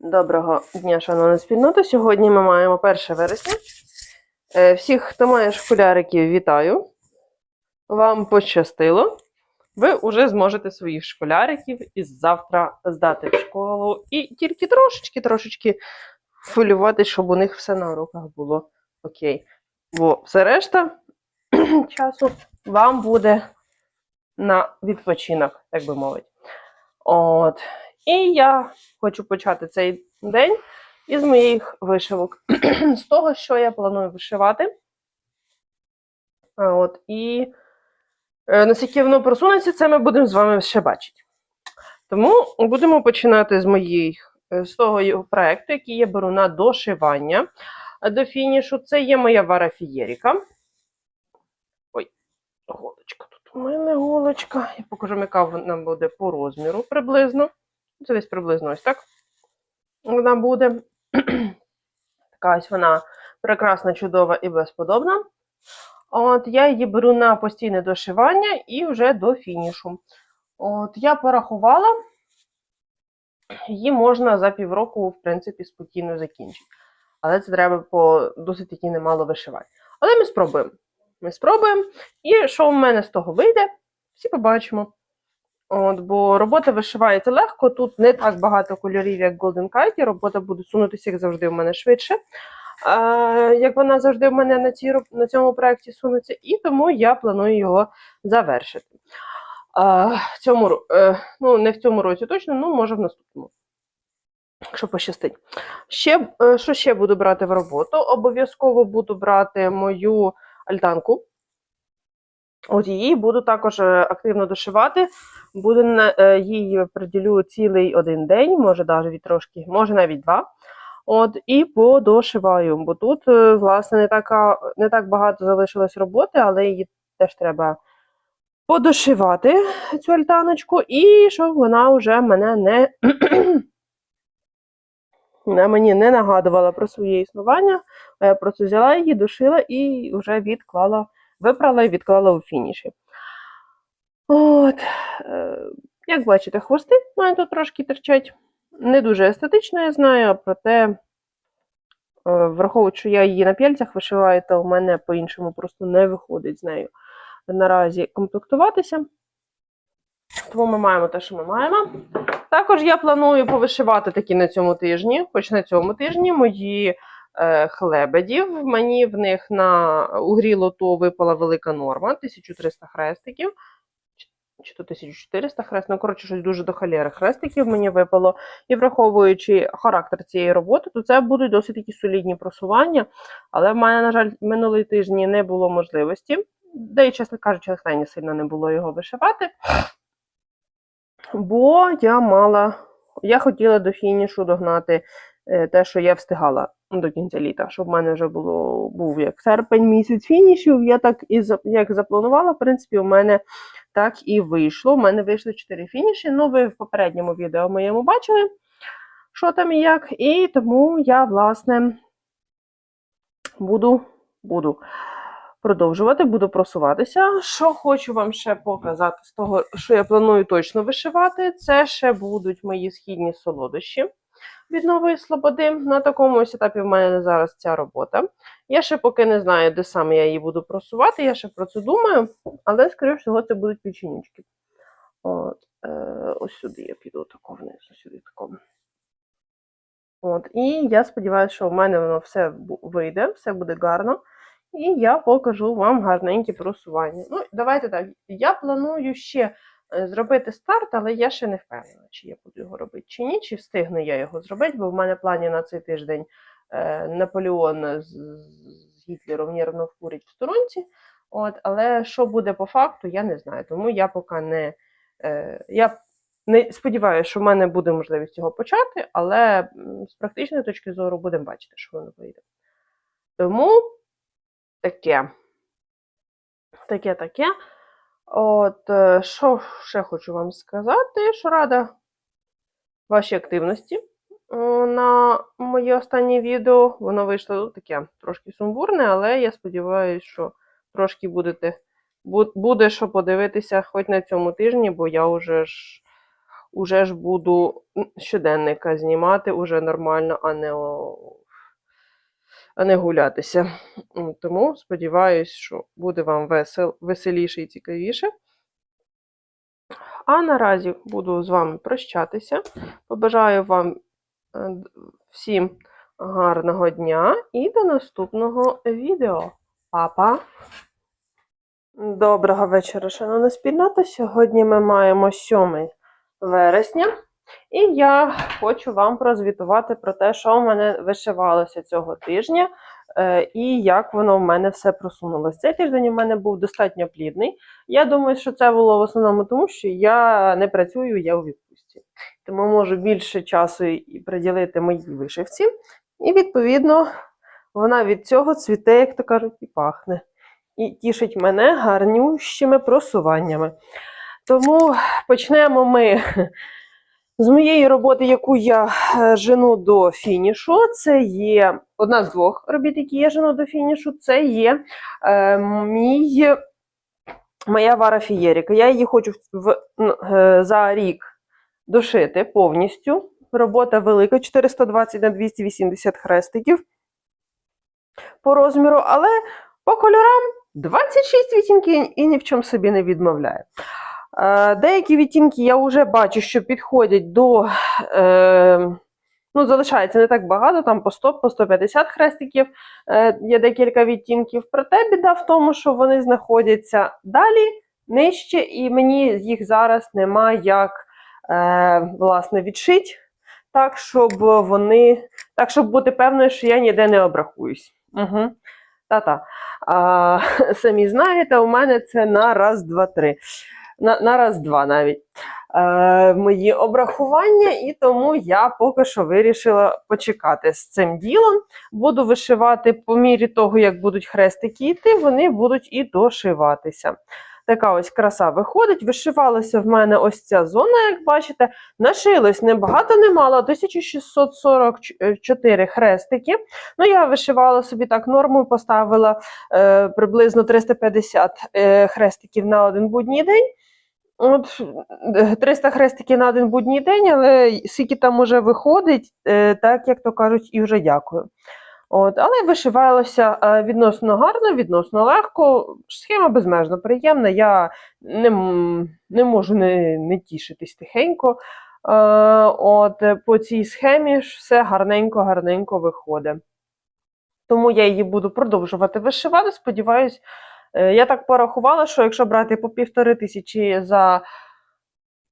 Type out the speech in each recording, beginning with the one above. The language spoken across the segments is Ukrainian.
Доброго дня, шановна спільнота. Сьогодні ми маємо 1 вересня. Е, Всіх, хто має школяриків, вітаю. Вам пощастило. Ви вже зможете своїх школяриків із завтра здати в школу і тільки трошечки-трошечки хвилювати, щоб у них все на уроках було окей. Бо все решта часу вам буде на відпочинок, так би мовити. От. І я хочу почати цей день із моїх вишивок. з того, що я планую вишивати. От, і е, наскільки воно просунеться, це ми будемо з вами ще бачити. Тому будемо починати з моїх е, з того його проекту, який я беру на дошивання е, до фінішу. Це є моя варафієріка. Ой, голочка тут у мене голочка. Я покажу, яка вона буде по розміру приблизно. Це десь приблизно ось так. Вона буде. Така ось вона прекрасна, чудова і безподобна. От я її беру на постійне дошивання і вже до фінішу. От я порахувала, її можна за півроку, в принципі, спокійно закінчити. Але це треба по досить таки немало вишивати. Але ми спробуємо. Ми спробуємо. І що в мене з того вийде, всі побачимо. От, бо робота вишивається легко. Тут не так багато кольорів, як Golden Kite. Робота буде сунутися, як завжди, в мене швидше. Як вона завжди в мене на, цій, на цьому проєкті сунеться, і тому я планую його завершити. А, цьому, е, ну, не в цьому році точно, ну може в наступному. Якщо пощастить. Ще, е, що ще буду брати в роботу? Обов'язково буду брати мою альтанку. От її буду також е, активно дошивати. Буду е, їй приділю цілий один день, може навіть трошки, може навіть два. От, і подошиваю, бо тут, е, власне, не, така, не так багато залишилось роботи, але її теж треба подошивати, цю альтаночку, і щоб вона вже мене не, на мені не нагадувала про своє існування. Я просто взяла її, дошила і вже відклала, випрала і відклала у фініші. От, е, як бачите, хвости в мене тут трошки терчать. Не дуже естетично, я знаю, проте, е, враховуючи, що я її на п'яльцях вишиваю, то в мене по-іншому просто не виходить з нею наразі комплектуватися. Тому ми маємо те, що ми маємо. Також я планую повишивати такі на цьому тижні, хоч на цьому тижні мої хлебедів. Мені в них на угрі лото випала велика норма 1300 хрестиків. Чи- то 1400 хрест, ну, коротше, щось дуже до халєри хрестиків мені випало. І враховуючи характер цієї роботи, то це будуть досить такі солідні просування. Але в мене, на жаль, минулий тижні не було можливості. Де і, чесно кажучи, натхнення сильно не було його вишивати. Бо я мала, я хотіла до фінішу догнати е, те, що я встигала до кінця літа, щоб в мене вже було був як серпень місяць фінішів. Я так і як запланувала, в принципі, у мене так і вийшло. У мене вийшли 4 фініші. Ну, ви в попередньому відео моєму бачили, що там і як. І тому я, власне, буду, буду продовжувати, буду просуватися. Що хочу вам ще показати з того, що я планую точно вишивати, це ще будуть мої східні солодощі від нової слободи. На такому ось етапі в мене зараз ця робота. Я ще поки не знаю, де саме я її буду просувати, я ще про це думаю, але, скоріше всього, це будуть печенючки. От, е, ось сюди я піду тако вниз, ось сюди тако. От, і я сподіваюся, що в мене воно все вийде, все буде гарно. І я покажу вам гарненькі просування. Ну, давайте так. Я планую ще зробити старт, але я ще не впевнена, чи я буду його робити чи ні, чи встигну я його зробити, бо в мене плані на цей тиждень е, Наполеон з, Гітлером нервно вкурить в сторонці. От, але що буде по факту, я не знаю. Тому я поки не. Е, я не сподіваюся, що в мене буде можливість його почати, але з практичної точки зору будемо бачити, що воно вийде. Тому таке. Таке, таке. От, е, що ще хочу вам сказати, що рада вашій активності на моє останнє відео. Воно вийшло таке трошки сумбурне, але я сподіваюся, що трошки будете, буде що подивитися хоч на цьому тижні, бо я вже ж уже ж буду щоденника знімати уже нормально, а не, а не гулятися. Тому сподіваюсь, що буде вам весел, веселіше і цікавіше. А наразі буду з вами прощатися. Побажаю вам е, всім гарного дня і до наступного відео. Па-па! Доброго вечора, шановна спільнота. Сьогодні ми маємо 7 вересня, і я хочу вам прозвітувати про те, що в мене вишивалося цього тижня е, і як воно в мене все просунулося. Цей тиждень у мене був достатньо плідний. Я думаю, що це було в основному тому, що я не працюю, я у відпустці. Тому можу більше часу приділити моїй вишивці. І, відповідно, вона від цього цвіте, як то кажуть, і пахне і тішить мене гарнющими просуваннями. Тому почнемо ми з моєї роботи, яку я е, жену до фінішу. Це є одна з двох робіт, які я жену до фінішу. Це є е, мій, моя вара фієріка. Я її хочу в, е, за рік дошити повністю. Робота велика, 420 на 280 хрестиків по розміру, але по кольорам 26 відтінків і ні в чому собі не відмовляю. Е, Деякі відтінки я вже бачу, що підходять до. Е, ну, залишається не так багато, там по 100, по 150 хрестиків е, є декілька відтінків. Проте біда в тому, що вони знаходяться далі, нижче, і мені їх зараз нема як власне, відшить, так, щоб вони. Так, щоб бути певною, що я ніде не обрахуюсь. Угу. Та-та. Самі знаєте, у мене це на раз, два, три. На, на раз, два навіть. Е, мої обрахування, і тому я поки що вирішила почекати з цим ділом. Буду вишивати по мірі того, як будуть хрестики йти, вони будуть і дошиватися. Така ось краса виходить. Вишивалася в мене ось ця зона, як бачите. Нашилось небагато, немало, 1644 хрестики. Ну, я вишивала собі так норму, поставила е, приблизно 350 е, хрестиків на один будній день. От, е, 300 хрестиків на один будній день, але скільки там уже виходить, е, так як то кажуть, і вже дякую. От, але вишивалося е, відносно гарно, відносно легко. Схема безмежно приємна. Я не, не можу не, не тішитись тихенько. Е, от, е, по цій схемі все гарненько-гарненько виходить. Тому я її буду продовжувати вишивати. Сподіваюсь, е, я так порахувала, що якщо брати по півтори тисячі за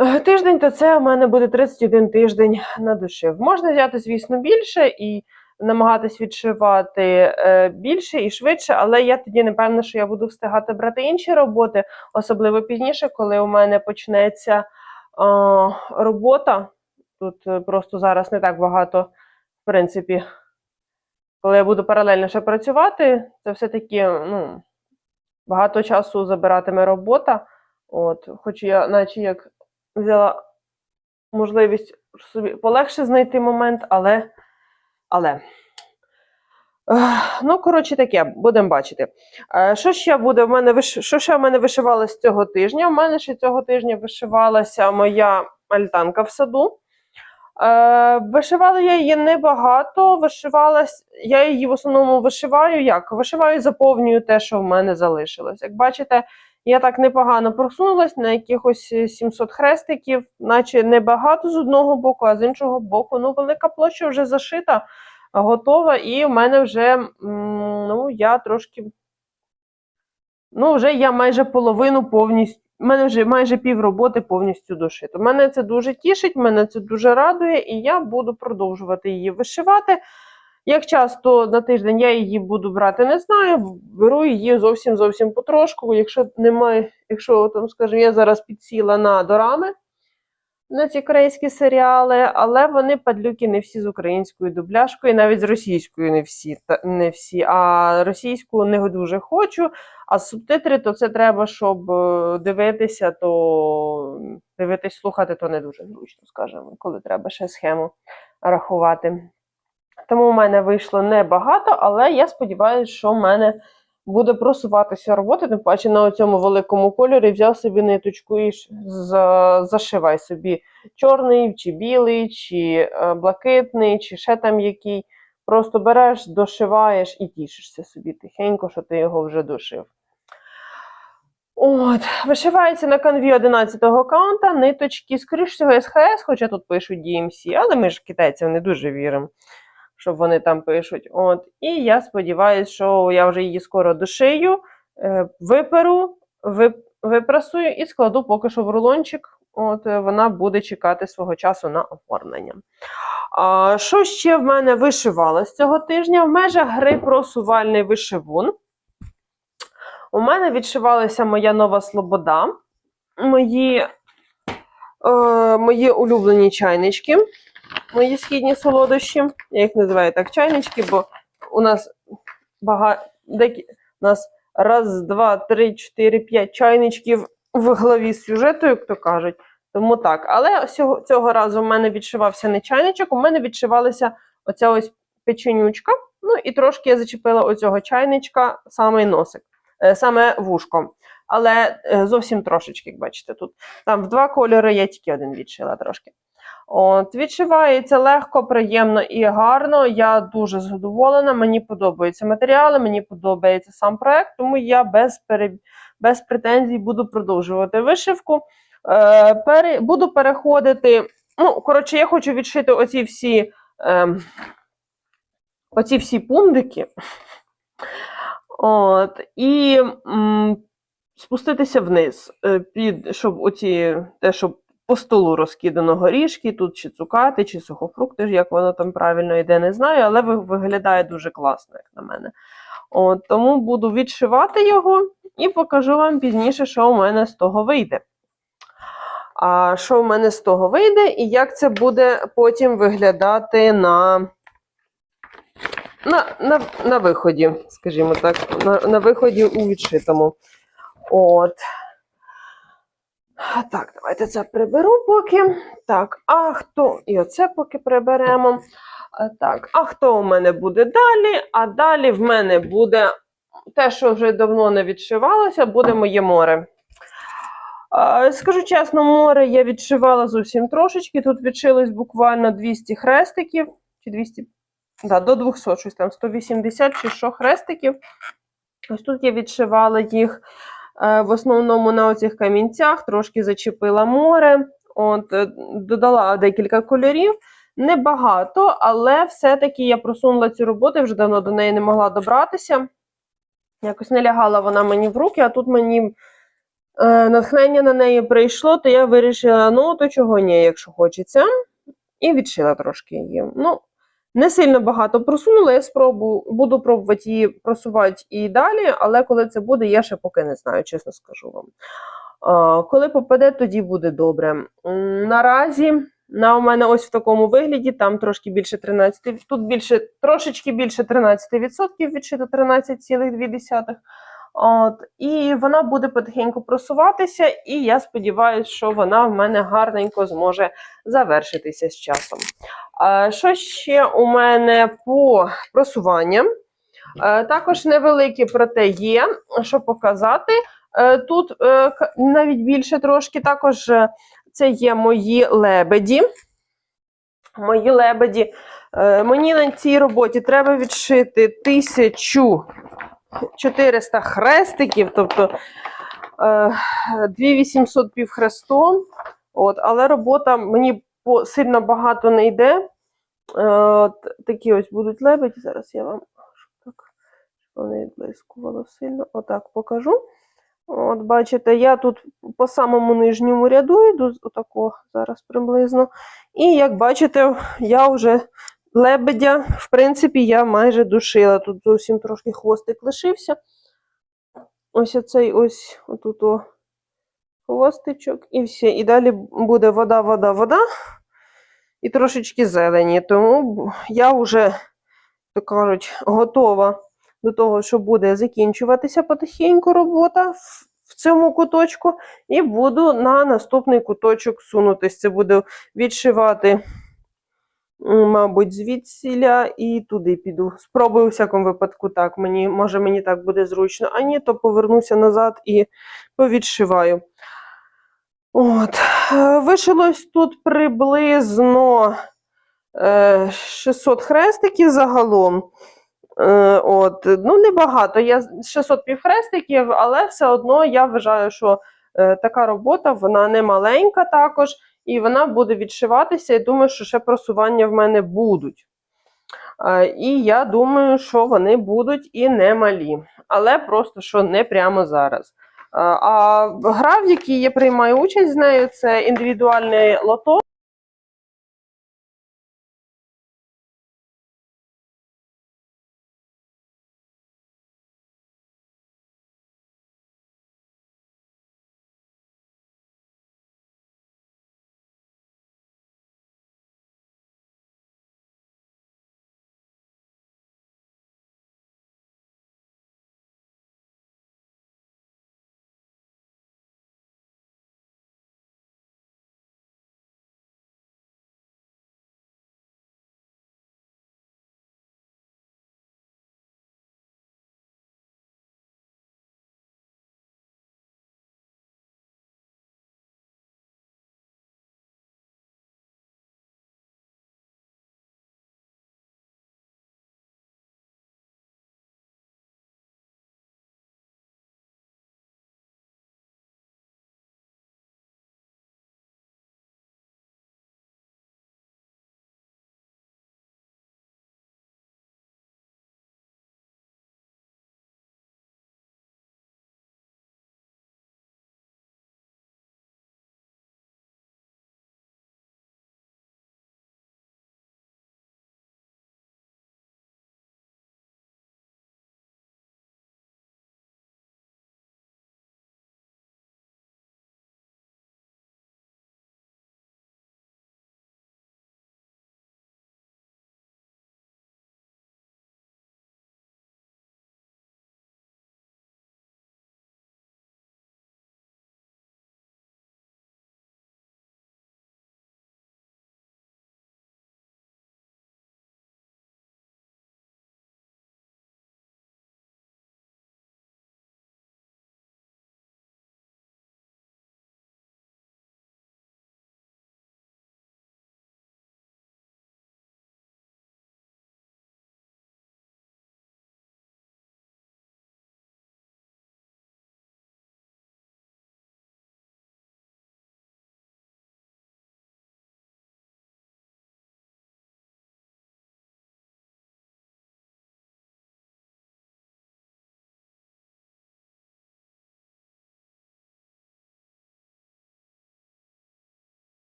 е, тиждень, то це у мене буде 31 тиждень на дошив. Можна взяти, звісно, більше і намагатись відшивати е, більше і швидше, але я тоді не певна, що я буду встигати брати інші роботи, особливо пізніше, коли у мене почнеться е, робота. Тут е, просто зараз не так багато, в принципі, коли я буду паралельно ще працювати, це все-таки ну, багато часу забиратиме робота. От, хоч я, наче як взяла можливість собі полегше знайти момент, але. але. Ну, коротше, таке, будемо бачити. Е, Що ще буде в мене що ще в мене вишивалось цього тижня? У мене ще цього тижня вишивалася моя альтанка в саду. Е, вишивала я її небагато. Вишивалась, я її в основному вишиваю як? Вишиваю, заповнюю те, що в мене залишилось. Як бачите, я так непогано просунулась на якихось 700 хрестиків, наче небагато з одного боку, а з іншого боку, ну, велика площа вже зашита, готова, і в мене вже, ну, я трошки. Ну, вже я майже половину повністю. Мене вже майже пів роботи повністю дошито. Мене це дуже тішить, мене це дуже радує, і я буду продовжувати її вишивати. Як часто на тиждень я її буду брати, не знаю. Беру її зовсім зовсім потрошку. Якщо немає, якщо там, скажімо, я зараз підсіла на дорами на ці корейські серіали, але вони падлюки не всі з українською дубляшкою, навіть з російською не всі, не всі. А російську не дуже хочу. А субтитри, то це треба, щоб е, дивитися, то дивитись, слухати, то не дуже зручно, скажімо, коли треба ще схему рахувати. Тому в мене вийшло небагато, але я сподіваюся, що в мене буде просуватися робота, тим паче на цьому великому кольорі взяв собі ниточку і за- зашивай собі чорний, чи білий, чи е, блакитний, чи ще там який. Просто береш, дошиваєш і тішишся собі тихенько, що ти його вже дошив. От, вишивається на канві 11-го каунта, ниточки, скоріш всього, СХС, хоча тут пишуть DMC, але ми ж китайцям не дуже віримо, щоб вони там пишуть. От, і я сподіваюся, що я вже її скоро дошию, е, виперу, вип- випрасую і складу поки що в рулончик. От, е, вона буде чекати свого часу на оформлення. А, що ще в мене вишивалось цього тижня? В межах гри просувальний вишивун. У мене відшивалася моя нова слобода, мої, е, мої улюблені чайнички, мої східні солодощі. Я їх називаю так чайнички, бо у нас багато у нас раз, два, три, чотири, п'ять чайничків в голові сюжету, як то кажуть. Тому так. Але цього, разу в мене відшивався не чайничок, у мене відшивалася оця ось печенючка. Ну і трошки я зачепила оцього чайничка самий носик, е, саме вушко. Але е, зовсім трошечки, як бачите, тут. Там в два кольори я тільки один відшила трошки. От, відшивається легко, приємно і гарно. Я дуже задоволена. Мені подобаються матеріали, мені подобається сам проект, тому я без, пере... без претензій буду продовжувати вишивку. Е, пере... Буду переходити. Ну, коротше, я хочу відшити оці всі, е, оці всі пундики. От, і м, спуститися вниз, е, під, щоб оці, те, щоб по столу розкидано горішки, тут чи цукати, чи сухофрукти, як воно там правильно йде, не знаю, але виглядає дуже класно, як на мене. От, тому буду відшивати його і покажу вам пізніше, що у мене з того вийде. А що в мене з того вийде, і як це буде потім виглядати на, на, на, на виході, скажімо так, на, на виході у відшитому. От. Так, давайте це приберу поки. Так, а хто? І оце поки приберемо. Так, а хто у мене буде далі? А далі в мене буде те, що вже давно не відшивалося, буде моє море. Скажу чесно, море я відшивала зовсім трошечки. Тут відшилось буквально 200 хрестиків, чи 200, да, до 200, щось там 180 чи що хрестиків. Ось тут я відшивала їх е, в основному на оцих камінцях, трошки зачепила море, от, е, додала декілька кольорів. Небагато, але все-таки я просунула цю роботу, вже давно до неї не могла добратися. Якось не лягала вона мені в руки, а тут мені е, натхнення на неї прийшло, то я вирішила, ну, то чого ні, якщо хочеться. І відшила трошки її. Ну, не сильно багато просунула, я спробую, буду пробувати її просувати і далі, але коли це буде, я ще поки не знаю, чесно скажу вам. Коли попаде, тоді буде добре. Наразі на у мене ось в такому вигляді, там трошки більше 13, тут більше, трошечки більше 13%, відшито 13,2. От, і вона буде потихеньку просуватися, і я сподіваюся, що вона в мене гарненько зможе завершитися з часом. Що ще у мене по просуванням? Е, Також невеликі, проте є, що показати. Е, Тут е, навіть більше трошки, також це є мої лебеді. Мої лебеді. Мені на цій роботі треба відшити 1400 хрестиків, тобто е, 2800 півхрестом. От, але робота мені сильно багато не йде. Е, От, такі ось будуть лебеді. Зараз я вам так, вони відблискувало сильно. Отак покажу. От, бачите, я тут по самому нижньому ряду йду, отако зараз приблизно. І як бачите, я вже лебедя, в принципі, я майже душила. Тут зовсім трошки хвостик лишився. Ось оцей ось отут о хвостичок, і все. І далі буде вода, вода, вода. І трошечки зелені. Тому я вже, так кажуть, готова до того, що буде закінчуватися потихеньку робота в- цьому куточку. І буду на наступний куточок сунутись. Це буду відшивати Мабуть, звідсіля і туди піду. Спробую у всякому випадку так. Мені, може, мені так буде зручно. А ні, то повернуся назад і повідшиваю. От. е, Вишилось тут приблизно е, 600 хрестиків загалом. Е, От, ну, небагато. Я 600 півхрестиків, але все одно я вважаю, що е, така робота вона не маленька також, і вона буде відшиватися. І думаю, що ще просування в мене будуть. Е, І я думаю, що вони будуть і немалі, але просто що не прямо зараз. Е, А гра, в якій я приймаю участь з нею, це індивідуальний лото.